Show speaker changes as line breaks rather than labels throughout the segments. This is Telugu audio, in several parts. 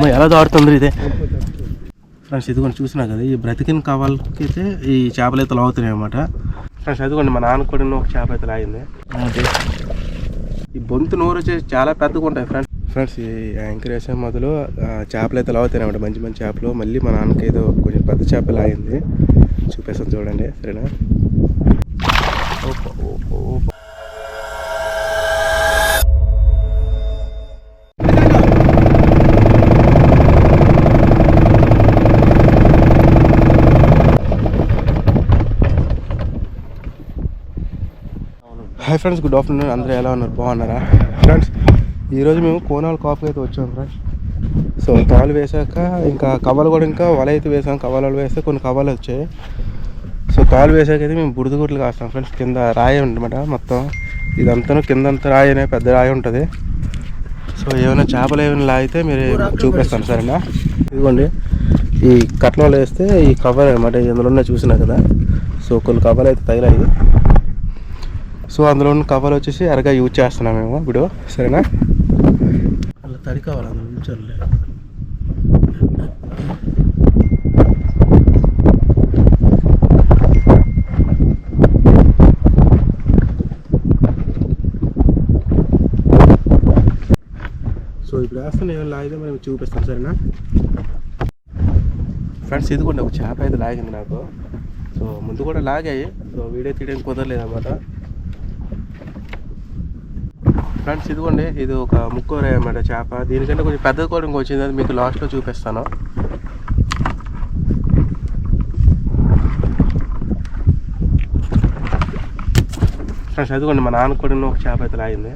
అమ్మ ఎలా దాడుతుంది ఇదే? ఫ్రెండ్స్ ఇదిగోండి చూసినా కదా ఈ బ్రతికిన కావాలకి అయితే ఈ చేపలు అయితే లాగుతున్నాయి అనమాట ఫ్రెండ్స్ అదిగోండి మా నాన్న కూడా ఒక చేప అయితే లాగింది. ఈ బొంతు నోరు వచ్చేసి చాలా పెద్దగా ఉంటాయి ఫ్రెండ్స్. ఫ్రెండ్స్ ఈ యాంకర్ వేసే మొదలు చేపలు అయితే లాగుతాయి అనమాట మంచి మంచి చేపలు. మళ్ళీ మా నాన్నకి ఏదో కొంచెం పెద్ద చేప లాగింది. చూపిస్తాను చూడండి సరేనా? ఓప, ఓప, హాయ్ ఫ్రెండ్స్ గుడ్ ఆఫ్టర్నూన్ అందరూ ఎలా ఉన్నారు? బాగున్నారా? ఫ్రెండ్స్ ఈరోజు మేము కోనాల కాఫీ అయితే వచ్చాం ఫ్రెండ్స్ సో తాళ్ళు వేసాక ఇంకా కవ్వలు కూడా ఇంకా వల అయితే వేసాం కవ్వలు వేస్తే కొన్ని కవ్వలు వచ్చాయి. సో తాళ్ళు వేసాక అయితే మేము బుడిదగుట్లు కాస్తాం ఫ్రెండ్స్ కింద రాయి అనమాట మొత్తం. ఇదంతా కిందంతా రాయి అనే పెద్ద రాయి ఉంటుంది. సో ఏమైనా చేపలు ఏమైనా లాగితే మీరు చూపిస్తాను సరేనా? ఇదిగోండి. ఈ కట్లలో వేస్తే ఈ కవర్ అనమాట ఇందులో ఉన్న చూసినా కదా. సో కొన్ని కవర్లు అయితే తగిలాయి. సో అందులో ఉన్న కవర్ వచ్చేసి ఎరగా యూజ్ చేస్తున్నాం మేము ఇప్పుడు. సరేనా? అలా తడి కావాలి ఉంచర్లే సో ఇప్పుడు వేస్తాను ఏమైనా లాగితే మేము చూపిస్తాం సరేనా? ఫ్రెండ్స్ ఇది కూడా ఒక చేప అయితే లాగింది నాకు. సో ముందు కూడా లాగాయి. సో వీడియో తీయడానికి కుదరలేదు అనమాట ఫ్రెండ్స్ ఇదిగోండి ఇది ఒక ముక్కోర అన్నమాట చేప దీనికంటే కొంచెం పెద్దది కూడా వచ్చింది అది మీకు లాస్ట్లో చూపిస్తాను ఫ్రెండ్స్ అదిగోండి మా నాన్న కూడా ఒక చేప అయితే లాగింది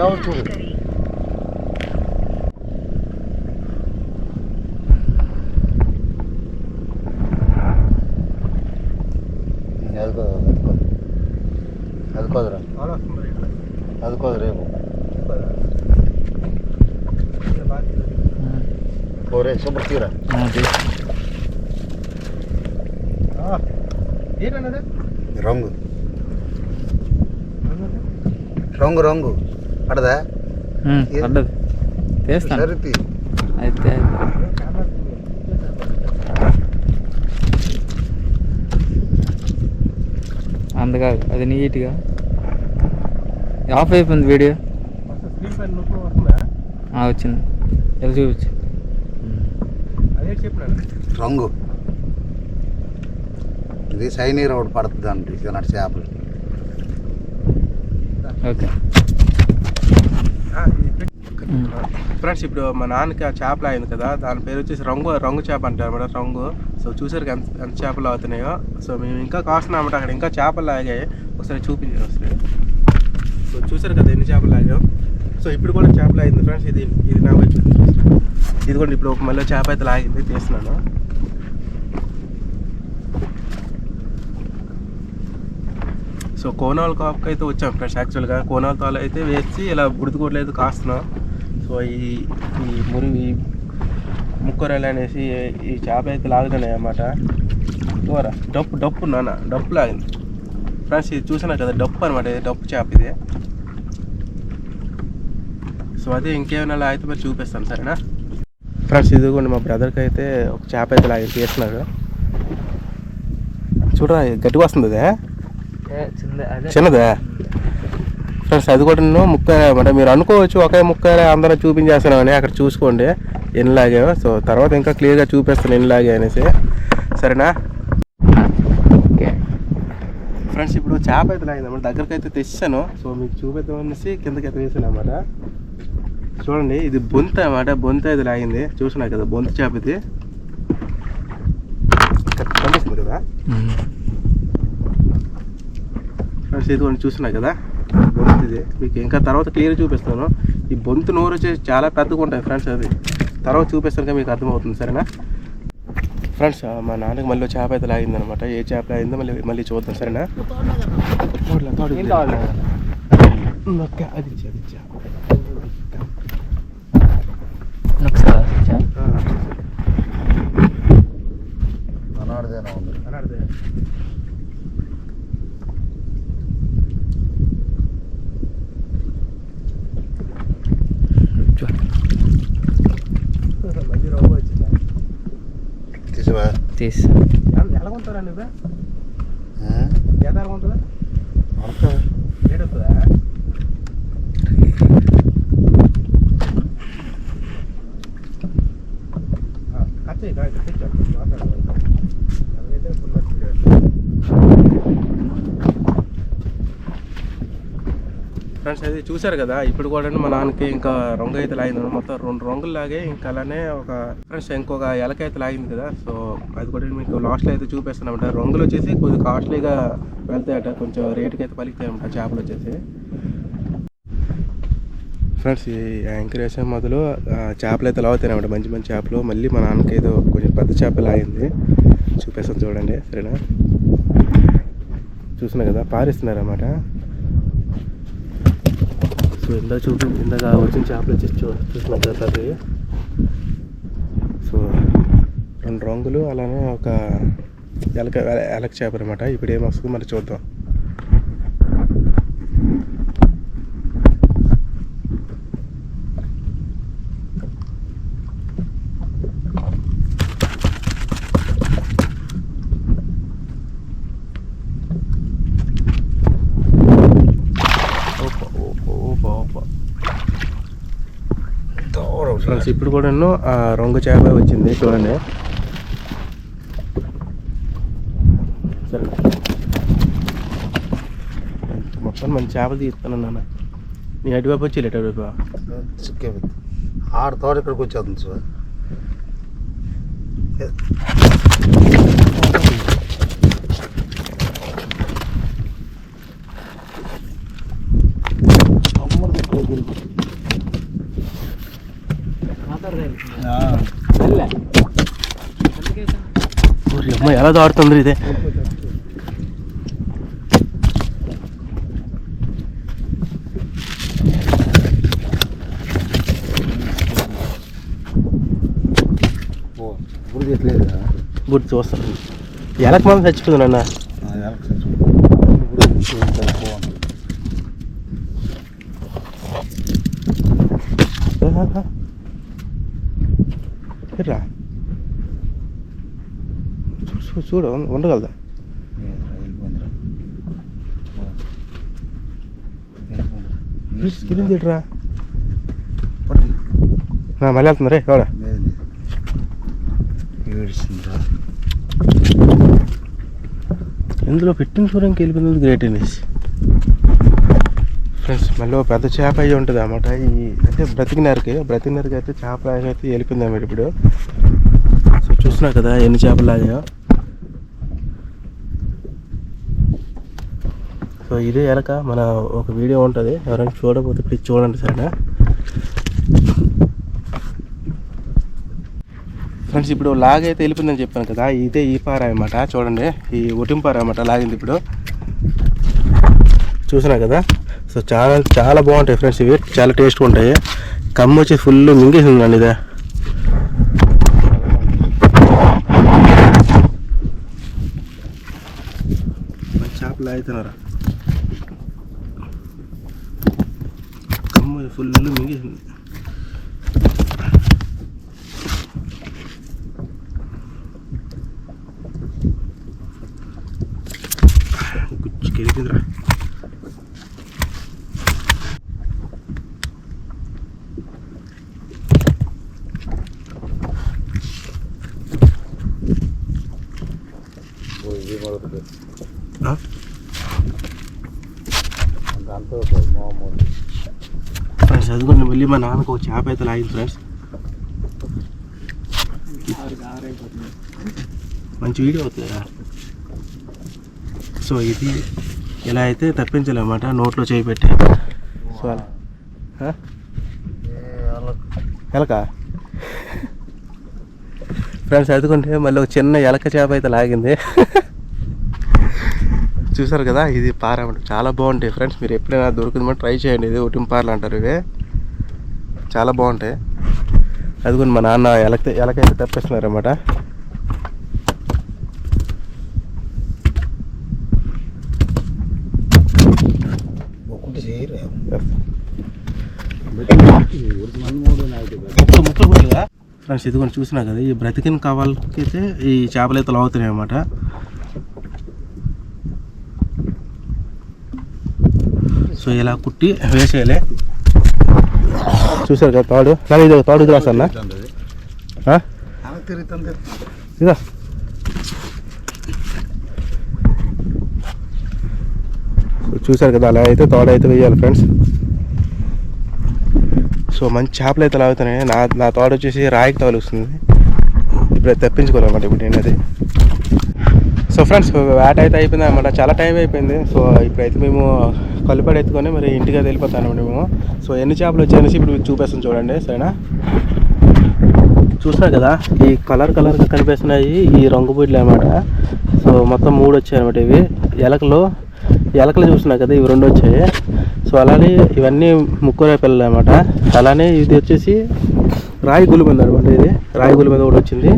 అదుకోదురా ಅದಕ್ಕೋದ್ರೆ ಅದಕ್ಕೋದ್ರೆ ಅದಕ್ಕೋದ್ರೆ ಅವರೇ ಬರ್ತೀರಾ
ಏನನ್ನದು
ರೊಂಗು ರೊಂಗು ರೊಂಗು ಅಡದ
ಹ್ಞೂ ಸರಿತಿ
ಆಯ್ತು
ಆಯ್ತು అందుగా అది నీట్గా. ఆఫ్ అయిపోయింది వీడియో. వచ్చింది. ఎలా చూపించు.
రంగు. ఇది సైనీ రోడ్ పడుతుంది అండి ఇలాంటి చేపలు
ఓకే.
ఫ్రెండ్స్ ఇప్పుడు మా నాన్నకి ఆ చేపలు అయింది కదా దాని పేరు వచ్చేసి రంగు రంగు చేప అంటారు అనమాట రంగు. సో చూసారు ఎంత ఎంత చేపలు అవుతున్నాయో. సో మేము ఇంకా కాస్తున్నాం అన్నమాట అక్కడ ఇంకా చేపలు లాగాయి ఒకసారి చూపించారు ఒకసారి. సో చూసారు కదా ఎన్ని చేపలు లాగాం సో ఇప్పుడు కూడా చేపలు అయింది ఫ్రెండ్స్ ఇది ఇది నా వైపు చూపిస్తాను. ఇది కూడా ఇప్పుడు ఒక మళ్ళీ చేప అయితే లాగింది తీస్తున్నాను. సో కోనాల కాపుకి అయితే వచ్చాం ఫ్రెండ్స్ యాక్చువల్గా. కోనాల తాలు అయితే వేసి ఇలా బుడిదిగోడ్లు అయితే కాస్తున్నాం. సో ఈ ఈ మురిగి ముక్కరలు అనేసి ఈ చేప అయితే లాగుతున్నాయి అన్నమాట. చూరా డప్పు డప్పు నాన్న డప్పు లాగింది. ఫ్రెండ్స్ ఇది చూసినా కదా డప్పు అనమాట ఇది డప్పు చేప ఇది. సో అదే ఇంకేమైనా అయితే మరి చూపిస్తాను సరేనా? ఫ్రెండ్స్ ఇదిగోండి మా బ్రదర్కి అయితే ఒక చేప అయితే లాగి తీస్తున్నాడు. చూడరా గట్టిగా వస్తుంది అదే? చిన్నదా ఫ్రెండ్స్ అది కూడా నేను ముక్క అంటే మీరు అనుకోవచ్చు ఒకే ముక్క అందరం చూపించేస్తున్నామని అక్కడ చూసుకోండి. ఎన్ని లాగామో సో తర్వాత ఇంకా క్లియర్గా చూపిస్తాను ఎన్ని లాగా అనేసి. సరేనా?
ఓకే.
ఫ్రెండ్స్ ఇప్పుడు చేప అయితే లాగిందన్నమాట దగ్గరికి అయితే తెచ్చాను. సో మీకు చూపిద్దామనేసి కిందకి అయితే వేసాను అనమాట చూడండి ఇది బొంత అన్నమాట. బొంత అయితే లాగింది. చూసినా కదా బొంత చేప ఇది. కనిపిస్తుంది కదా? ఫ్రెండ్స్ ఇది కొన్ని చూసినా కదా? బొంతు ఇది. మీకు ఇంకా తర్వాత క్లియర్ చూపిస్తాను. ఈ బొంతు నోరు వచ్చేసి చాలా పెద్దగా ఉంటాయి ఫ్రెండ్స్ అది. తర్వాత చూపిస్తాను మీకు అర్థమవుతుంది సరేనా? ఫ్రెండ్స్ మా నాన్నకి మళ్ళీ చేప అయితే లాగిందనమాట. ఏ చేప లాగిందో మళ్ళీ మళ్ళీ చూద్దాం సరేనా? అది
అనాడదేనా
తీసి
ఎలా కొంటారా నువ్వు? ఎంత ఉంటుందా
పడతా
ఏడు వస్తుందా ఫ్రెండ్స్ అయితే చూశారు కదా ఇప్పుడు కూడా మా నాన్నకి ఇంకా రొంగ అయితే లాగింది మొత్తం రెండు రంగులు లాగే ఇంకా అలానే ఒక ఫ్రెండ్స్ ఇంకొక ఎలక అయితే లాగింది కదా. సో అది కూడా మీకు లాస్ట్లో అయితే చూపిస్తున్నామంట రంగులు వచ్చేసి కొద్దిగా కాస్ట్లీగా వెళ్తాయట. కొంచెం రేటుకి అయితే పలికితాయన్నమాట చేపలు వచ్చేసి. ఫ్రెండ్స్ ఈ యాంకర్ వేసే మొదలు చేపలు అయితే లాగుతాయన్నమాట మంచి మంచి చేపలు. మళ్ళీ మా నాన్నకి ఏదో కొంచెం పెద్ద చేప లాగింది చూపిస్తాను చూడండి సరేనా? చూస్తున్నా కదా పారిస్తున్నారు సో ఇందా చూపి ఇందాక వచ్చిన చేపలు వచ్చి చూ కదా అది సో రెండు రంగులు అలానే ఒక ఎలక ఎలక చేప అనమాట ఇప్పుడు ఏమొస్తుందో మరి చూద్దాం ఓపా ఓపా ఓపా ఓపా
దూరం
ఫ్రెండ్స్ ఇప్పుడు కూడా ఆ రొంగ చేప వచ్చింది చూడండి. సరే. మొత్తం మంచి చేపలు తీస్తాను నాన్న. నీ అటువైపు వచ్చి అటువైపు.
చిక్కే ఆడ తోట ఇక్కడికి వచ్చేస్తుంది సార్
అమ్మ ఎలా దాడుతుంది ఇదే
ఇప్పుడు తీయట్లేదు
బుడ్డి చూస్తాను ఎలక మనం చచ్చిపోయింది నాన్న రా. చూ- చూడు ఉం- ఉండగలదా? స్క్రీన్ తిట్రా మళ్ళీ వెళ్తుంది? రే
ఏడిసిందా
ఇందులో పెట్టిన చూడడానికి వెళ్ళిపోయింది గ్రేట్ అనేసి. ఫ్రెండ్స్ మళ్ళీ పెద్ద చేప అయ్యి ఉంటుంది అన్నమాట. ఈ అంటే బ్రతికినరికి బ్రతికినరికి అయితే చేప అయితే వెళ్ళిపోయింది అన్నమాట ఇప్పుడు. సో చూసినా కదా ఎన్ని చేపలు లాగాయో. సో ఇదే వెనక మన ఒక వీడియో ఉంటుంది. ఎవరైనా చూడకపోతే ప్లీజ్ చూడండి సరేనా? ఫ్రెండ్స్ ఇప్పుడు లాగ్ అయితే వెళ్ళిపోయిందని చెప్పాను కదా ఇదే ఈ పార అనమాట చూడండి ఈ ఒటింపార అనమాట లాగింది ఇప్పుడు. చూసినా కదా? సో చాలా చాలా బాగుంటాయి ఫ్రెండ్స్ ఇవి. చాలా టేస్ట్గా ఉంటాయి. కమ్మ వచ్చి ఫుల్ మింగేసిందండి ఇదే. చేపలు అవుతున్నారా కమ్మ ఫుల్ మింగేసింది. గుచ్చుకెళ్ళిందిరా
ఇది మొదలు
ఆ?
దాంతో మామూలు
ఫ్రెండ్స్ అదిగోండి మళ్ళీ మా నాన్నకు ఒక చేప అయితే లాగింది ఫ్రెండ్స్. మంచి వీడియో అవుతుంది కదా సో ఇది ఇలా అయితే తప్పించలేమాట నోట్లో చేయి పెట్టి. సో అలా. ఎలక. ఫ్రెండ్స్ అదుకుంటే మళ్ళీ ఒక చిన్న ఎలక చేప అయితే లాగింది. చూసారు కదా? ఇది పార చాలా బాగుంటాయి ఫ్రెండ్స్ మీరు ఎప్పుడైనా దొరుకుతుందో ట్రై చేయండి. ఇది ఒటిం పార్లు అంటారు ఇవి. చాలా బాగుంటాయి. అదిగోండి మా నాన్న ఎలక ఎలకైతే తప్పిస్తున్నారు కొద్దిగా ఫ్రెండ్స్ ఇది కూడా చూసినా కదా ఈ బ్రతికిన కవాలకి అయితే ఈ చేపలు అయితే లాగుతున్నాయి అన్నమాట సో ఇలా కుట్టి వేసేయాలి చూసారు కదా తాడు? కానీ ఇది తాడు ఇది రాసన్న ఇదా. చూసారు కదా అలా అయితే తాడు అయితే వేయాలి ఫ్రెండ్స్. సో మంచి చేపలు అయితే లాగుతున్నాయి. నా నా తోడ వచ్చేసి రాయికి తగులుస్తుంది ఇప్పుడు అది తెప్పించుకోవాలన్నమాట ఇప్పుడు నేను అది సో ఫ్రెండ్స్ వేట అయితే అయిపోయింది అనమాట చాలా టైం అయిపోయింది. సో ఇప్పుడైతే మేము కలుపడి ఎత్తుకొని మరి ఇంటికి అయితే వెళ్ళిపోతాను అనమాట మేము. సో ఎన్ని చేపలు వచ్చాయనేసి ఇప్పుడు చూపిస్తాం చూడండి సరేనా? చూసినా కదా ఈ కలర్ కలర్గా కనిపిస్తున్నాయి ఈ రంగు బుడ్లు అనమాట సో మొత్తం మూడు వచ్చాయి అనమాట ఇవి. ఎలకలు ఎలకలు చూస్తున్నాయి కదా ఇవి రెండు వచ్చాయి. సో అలానే ఇవన్నీ ముక్కురే పిల్లలు అనమాట అలానే ఇది వచ్చేసి రాయి గులి మీద అనమాట ఇది. రాయి గులి మీద కూడా వచ్చింది.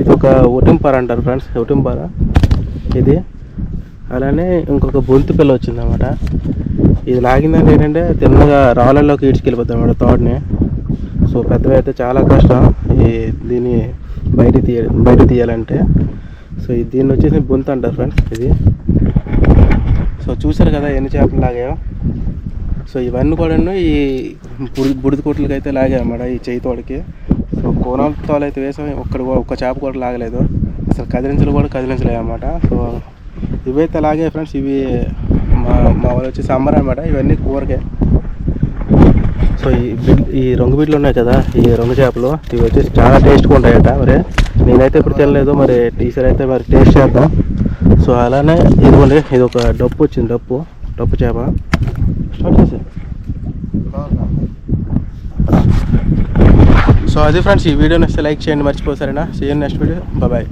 ఇది ఒక ఒటింపార అంటారు ఫ్రెండ్స్ ఒటింపార ఇది. అలానే ఇంకొక బొంతు పిల్ల వచ్చింది అనమాట ఇది లాగిందంటే ఏంటంటే తిన్నగా రాళ్ళల్లోకి ఈడ్చుకెళ్ళిపోతుంది అనమాట తోటని. సో పెద్దవి అయితే చాలా కష్టం. ఈ దీన్ని బయట తీయ బయట తీయాలంటే. సో దీన్ని వచ్చేసి బొంత అంటారు ఫ్రెండ్స్ ఇది. సో చూసారు కదా ఎన్ని చేపలు లాగాయో. సో ఇవన్నీ కూడా ఈ బుడి బుడిదికొట్లకి అయితే లాగాయి ఈ చేయి తోడికి సో కోనాల తోలు అయితే వేసాం. ఒక్కడ ఒక్క చేప కూడా లాగలేదు. అసలు కదిలించలు కూడా కదిలించలేదు అన్నమాట సో ఇవైతే లాగే ఫ్రెండ్స్ ఇవి మా మా వాళ్ళు వచ్చి సమ్మర్ అనమాట ఇవన్నీ కూరకే. సో ఈ బిడ్ ఈ రంగు బిడ్లు ఉన్నాయి కదా ఈ రంగు చేపలు ఇవి వచ్చేసి చాలా టేస్ట్గా ఉంటాయట మరి. నేనైతే ఇప్పుడు తినలేదు మరి టీచర్ అయితే మరి టేస్ట్ చేద్దాం. సో అలానే ఇదిగోండి ఇది ఒక డప్పు వచ్చింది డప్పు డప్పు చేప. స్టార్ట్ చేసే సో అది ఫ్రెండ్స్ ఈ వీడియో నచ్చితే లైక్ చేయండి మర్చిపోతారేనా సీ నెక్స్ట్ వీడియో బాయ్